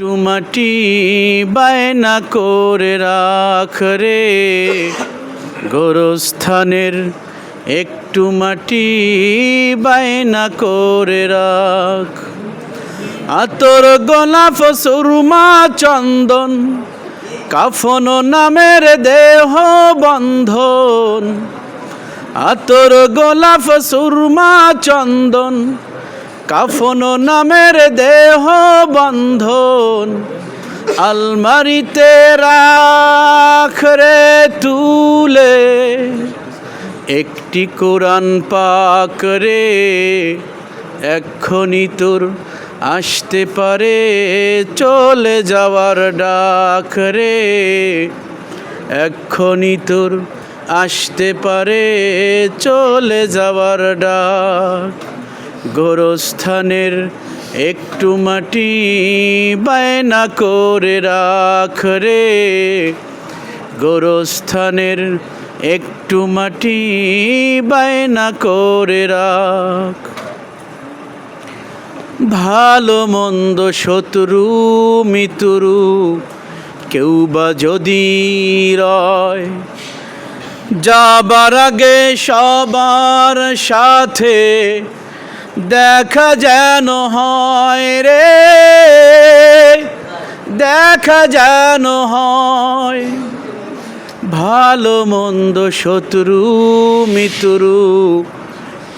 একটু মাটি বায়না করে রাখ রে। গোরস্থানের একটু মাটি বায়না করে রাখ। আতর গোলাপ সুরমা চন্দন, কাফন নামের দেহ বন্ধন। আতর গোলাপ সুরমা চন্দন কাফন নামের দেহ বন্ধন, আলমারিতে রাখ রে তুলে, একটি কোরআন পাক রে এক্ষণি তোর আসতে পারে, চলে যাওয়ার ডাক রে এক্ষণি তোর আসতে পারে, চলে যাওয়ার ডাক গোরস্থানের একটু মাটি বায়না করে রাখ রে। গোরস্থানের একটু মাটি বায়না করে রাখ। ভালো মন্দ শত্রু মিতুরু, কেউ বা যদি রয়। যাবার আগে সবার সাথে দেখা যেন হয় রে। দেখা যেন হয়। ভালো মন্দ শত্রু, মিতুরু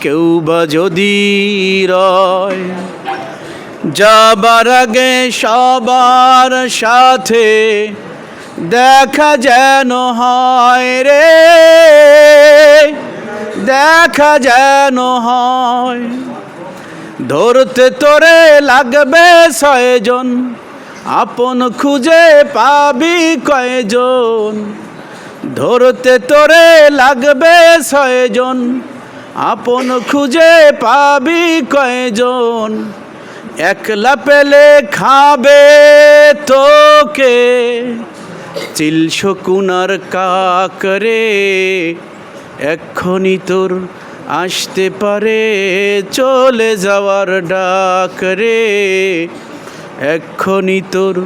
কেউ বা যদি রয়। যাবার আগে সবার সাথে দেখা যেন হয় রে। দেখা যেন হয়। ধরতে তোরে লাগবে ছয়জন। আপন খুঁজে পাবি কয়জন। ধরতে তোরে লাগবে ছয়জন। আপন খুঁজে পাবি কয়জন। একলা পেলে খাবে তোকে। চিল শকুনার কাকরে এক্ষণি তোর আসতে পারে চলে যাওয়ার ডাক রে। এক্ষণি তোর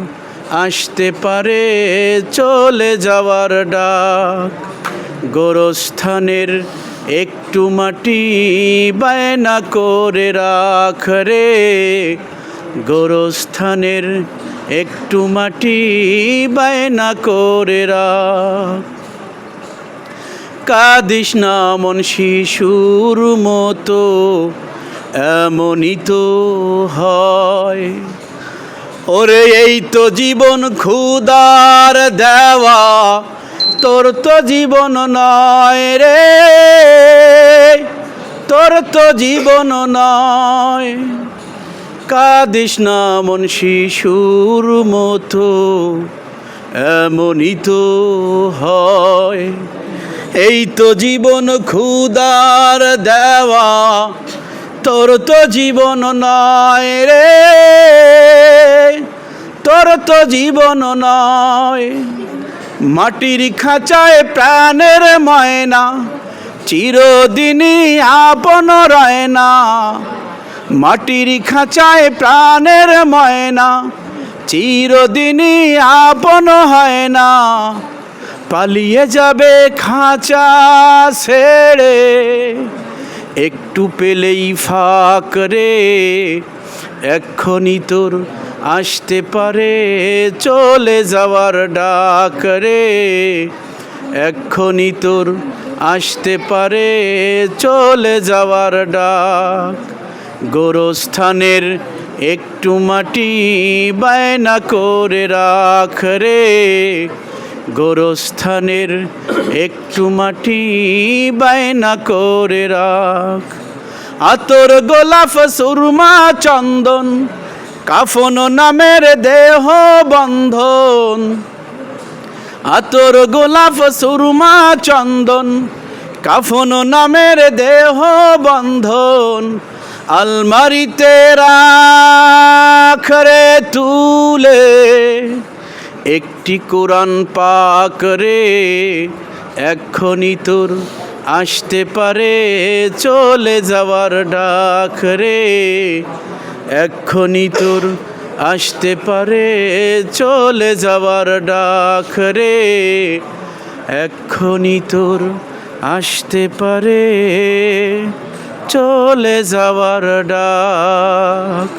আসতে পারে চলে যাওয়ার ডাক। গোরস্থানের একটু মাটি বায়না করে রাখ রে। গোরস্থানের একটু মাটি বায়না করে রাখ। কাদিস না মন শিশুর মতো, এমনই তো হয়। ওরে, এই তো জীবন ক্ষুদার দেওয়া, তোর তো জীবন নয় রে। তোর তো জীবন নয়। কাদিস না মন শিশুর মতো, এমনই তো হয়। এই তো জীবন ক্ষুদার দেওয়া, তোর তো জীবন নয় রে। তোর তো জীবন নয়। মাটির খাঁচায় প্রাণের ময়না, চিরদিনই আপন রয় না। মাটির খাঁচায় প্রাণের ময়না, চিরদিনই আপন হয় না। পালিয়ে যাবে খাঁচা ছেড়ে। একটু পেলেই ফাঁক রে এক্ষণি তোর আসতে পারে, চলে যাওয়ার ডাক রে। এক্ষণি তোর আসতে পারে, চলে যাওয়ার ডাক। গোরস্থানের একটু মাটি বায়না করে রাখ রে। গোরস্থানের একটু মাটি বায়না করে রাখ। আতর গোলাপ, সুরমা, চন্দন, কাফন নামের দেহ বন্ধন। আতর গোলাপ, সুরমা, চন্দন, কাফন নামের দেহ বন্ধন। আলমারিতে রে একটি কোরআন পাক রে, এখনই তোর আসতে পারে, চলে যাওয়ার ডাক রে। এখনই তোর আসতে পারে, চলে যাওয়ার ডাক রে। এখনই তোর আসতে পারে, চলে যাওয়ার ডাক